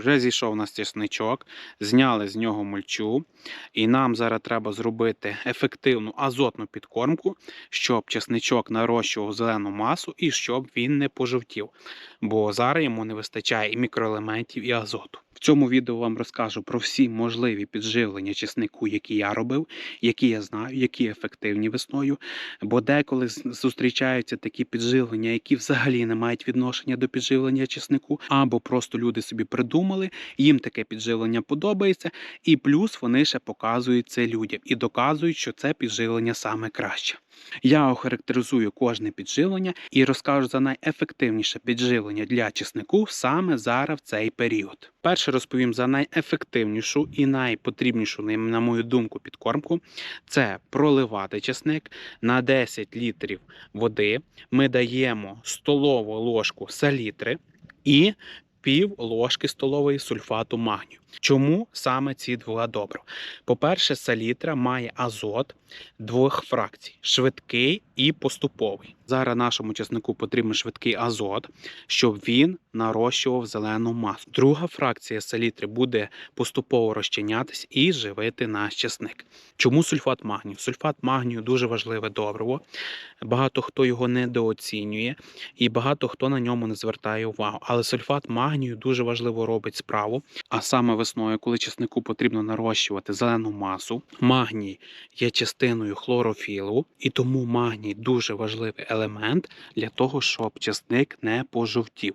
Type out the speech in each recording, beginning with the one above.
Вже зійшов у нас чесничок, зняли з нього мульчу, і нам зараз треба зробити ефективну азотну підкормку, щоб чесничок нарощував зелену масу і щоб він не пожовтів. Бо зараз йому не вистачає і мікроелементів, і азоту. Цьому відео вам розкажу про всі можливі підживлення чеснику, які я робив, які я знаю, які ефективні весною. Бо деколи зустрічаються такі підживлення, які взагалі не мають відношення до підживлення чеснику, або просто люди собі придумали, їм таке підживлення подобається, і плюс вони ще показують це людям і доказують, що це підживлення саме краще. Я охарактеризую кожне підживлення і розкажу за найефективніше підживлення для чеснику саме зараз в цей період. Перше розповім за найефективнішу і найпотрібнішу, на- мою думку, підкормку. Це проливати чесник на 10 літрів води. Ми даємо столову ложку салітри і пів ложки столової сульфату магнію. Чому саме ці два добрива? По-перше, салітра має азот двох фракцій: швидкий і поступовий. Зараз нашому чеснику потрібен швидкий азот, щоб він нарощував зелену масу. Друга фракція салітри буде поступово розчинятись і живити наш чесник. Чому сульфат магнію? Сульфат магнію дуже важливе добриво. Багато хто його недооцінює, і багато хто на ньому не звертає увагу. Але сульфат магнію дуже важливо робить справу. А саме весною, коли чеснику потрібно нарощувати зелену масу, магній є частиною хлорофілу, і тому магній дуже важливий елемент для того, щоб чесник не пожовтів.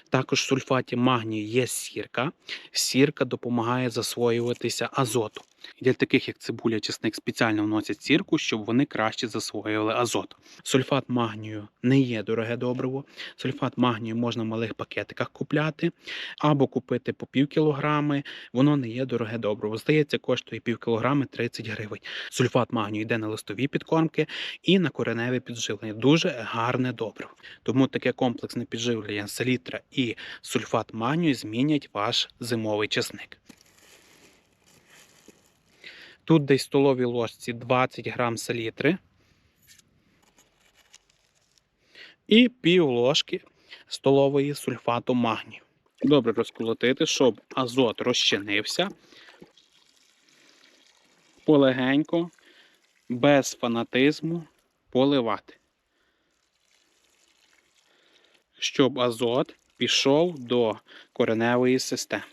Також в сульфаті магнію є сірка. Сірка допомагає засвоюватися азоту. Для таких як цибуля, чесник спеціально вносять сірку, щоб вони краще засвоювали азот. Сульфат магнію не є дороге добриво. Сульфат магнію можна в малих пакетиках купляти або купити по пів кілограми. Воно не є дороге добриво. Здається, коштує пів кілограми 30 гривень. Сульфат магнію йде на листові підкормки і на кореневе підживлення. Дуже гарне добриво. Тому таке комплексне підживлення селітра і сульфат магнію змінять ваш зимовий чесник. Тут десь в столовій ложці 20 грам селітри і пів ложки столової сульфату магнію. Добре розколотити, щоб азот розчинився. Полегенько, без фанатизму поливати. Щоб азот пішов до кореневої системи.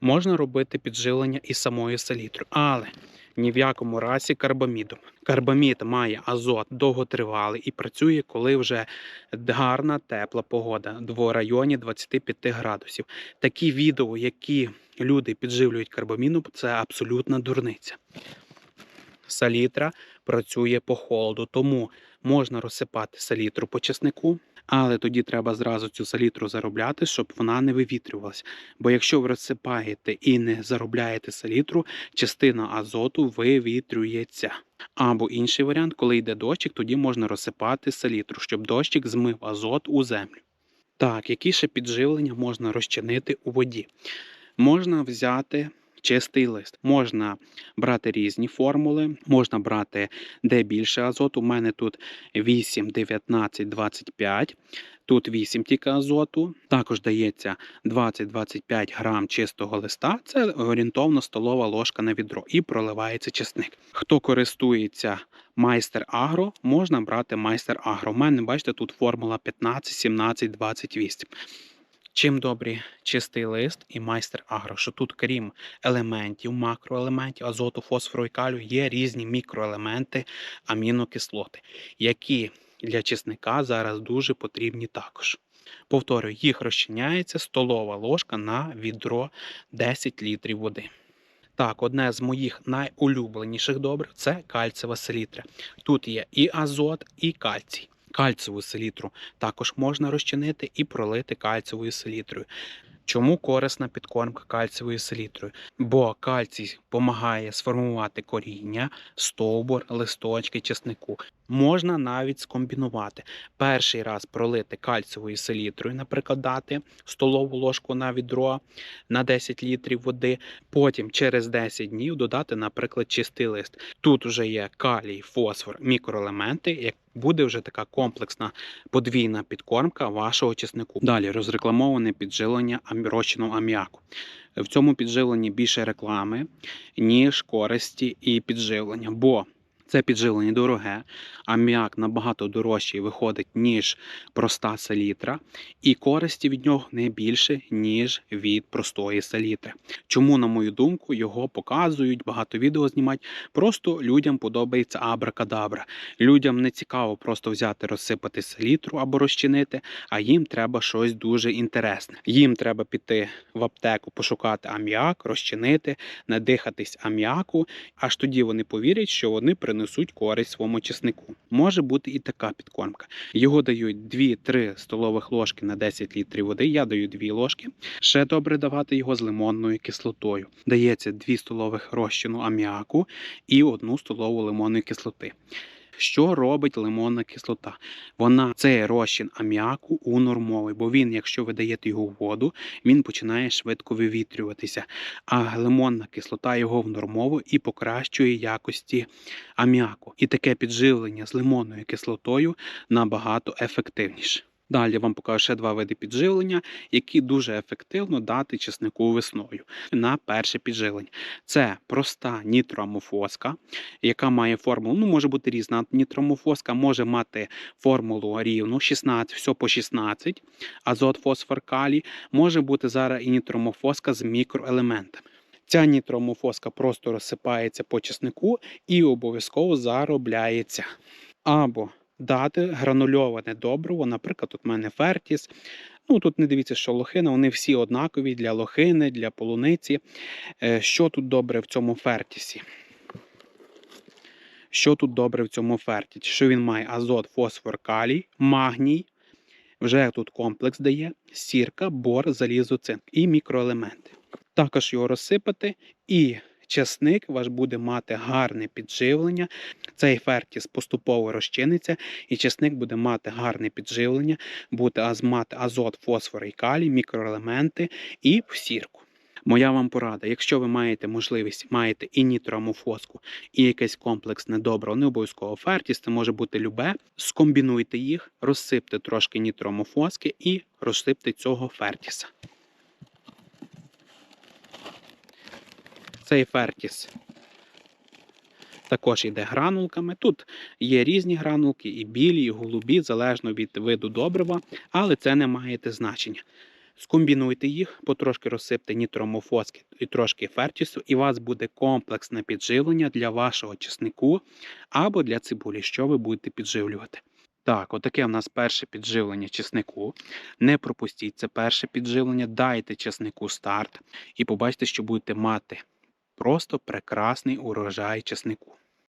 Можна робити підживлення і самою селітрою, але ні в якому разі карбамідом. Карбамід має азот довготривалий і працює, коли вже гарна тепла погода в районі 25 градусів. Такі відео, які люди підживлюють карбамідом, це абсолютна дурниця. Салітра працює по холоду, тому можна розсипати салітру по чеснику, але тоді треба зразу цю салітру заробляти, щоб вона не вивітрювалася. Бо якщо ви розсипаєте і не заробляєте салітру, частина азоту вивітрюється. Або інший варіант, коли йде дощик, тоді можна розсипати салітру, щоб дощик змив азот у землю. Так, які ще підживлення можна розчинити у воді? Можна взяти чистий лист, можна брати різні формули, можна брати де більше азоту. У мене тут 8, 19, 25. Тут 8 тільки азоту. Також дається 20-25 грам чистого листа. Це орієнтовно столова ложка на відро і проливається чесник. Хто користується майстер агро, можна брати майстер агро. У мене, бачите, тут формула 15, 17, 28. Чим добрі чистий лист і майстер агро, що тут, крім елементів, макроелементів, азоту, фосфору і калію, є різні мікроелементи, амінокислоти, які для чесника зараз дуже потрібні також. Повторюю, їх розчиняється столова ложка на відро 10 літрів води. Так, одне з моїх найулюбленіших добрив це кальцева селітра. Тут є і азот, і кальцій. Кальцеву селітру також можна розчинити і пролити кальцевою селітрою. Чому корисна підкормка кальцевою селітрою? Бо кальцій допомагає сформувати коріння, стовбур, листочки чеснику. Можна навіть скомбінувати. Перший раз пролити кальцієвою селітрою, наприклад, дати столову ложку на відро на 10 літрів води. Потім через 10 днів додати, наприклад, чистий лист. Тут вже є калій, фосфор, мікроелементи. Як буде вже така комплексна подвійна підкормка вашого чеснику. Далі розрекламоване підживлення розчином аміаку. В цьому підживленні більше реклами, ніж користі і підживлення. Бо це підживлення дороге, аміак набагато дорожчий виходить, ніж проста селітра, і користі від нього не більше, ніж від простої селітри. Чому, на мою думку, його показують, багато відео знімають. Просто людям подобається абракадабра. Людям не цікаво просто взяти, розсипати селітру або розчинити, а їм треба щось дуже інтересне. Їм треба піти в аптеку, пошукати аміак, розчинити, надихатись аміаку, аж тоді вони повірять, що вони принесуть користь своєму чеснику. Може бути і така підкормка. Його дають 2-3 столових ложки на 10 літрів води. Я даю 2 ложки. Ще добре давати його з лимонною кислотою. Дається 2 столових розчину аміаку і 1 столову лимонної кислоти. Що робить лимонна кислота? Вона це розчин аміаку нормовий, бо він, якщо ви даєте його в воду, він починає швидко вивітрюватися. А лимонна кислота його внормовує і покращує якості аміаку. І таке підживлення з лимонною кислотою набагато ефективніше. Далі вам покажу ще два види підживлення, які дуже ефективно дати чеснику весною на перше підживлення. Це проста нітроамофоска, яка має формулу, ну може бути різна нітроамофоска, може мати формулу рівну 16, все по 16, азот, фосфор, калій, може бути зараз і нітромофоска з мікроелементами. Ця нітромофоска просто розсипається по чеснику і обов'язково заробляється. Або дати гранульоване добриво, наприклад, тут мене фертіс. Ну тут не дивіться, що лохина, вони всі однакові для лохини, для полуниці. Е, Що тут добре в цьому фертісі? Що тут добре в цьому фертісі? Що він має азот, фосфор, калій, магній. Вже тут комплекс дає сірка, бор, залізо, цинк і мікроелементи. Також його розсипати, і часник ваш буде мати гарне підживлення. Цей фертіс поступово розчиниться, і часник буде мати гарне підживлення, буде мати азот, фосфор і калій, мікроелементи і сірку. Моя вам порада, якщо ви маєте можливість, маєте і нітроамофоску, і якесь комплексне добро, не обов'язково фертіс, це може бути любе, скомбінуйте їх, розсипте трошки нітроамофоски і розсипте цього фертіса. Цей фертіс також йде гранулками. Тут є різні гранулки, і білі, і голубі, залежно від виду добрива, але це не має значення. Скомбінуйте їх, потрошки розсипте нітромофоски і трошки фертісу, і у вас буде комплексне підживлення для вашого чеснику або для цибулі, що ви будете підживлювати. Так, отаке в нас перше підживлення чеснику. Не пропустіть це перше підживлення, дайте чеснику старт і побачите, що будете мати просто прекрасний урожай чеснику.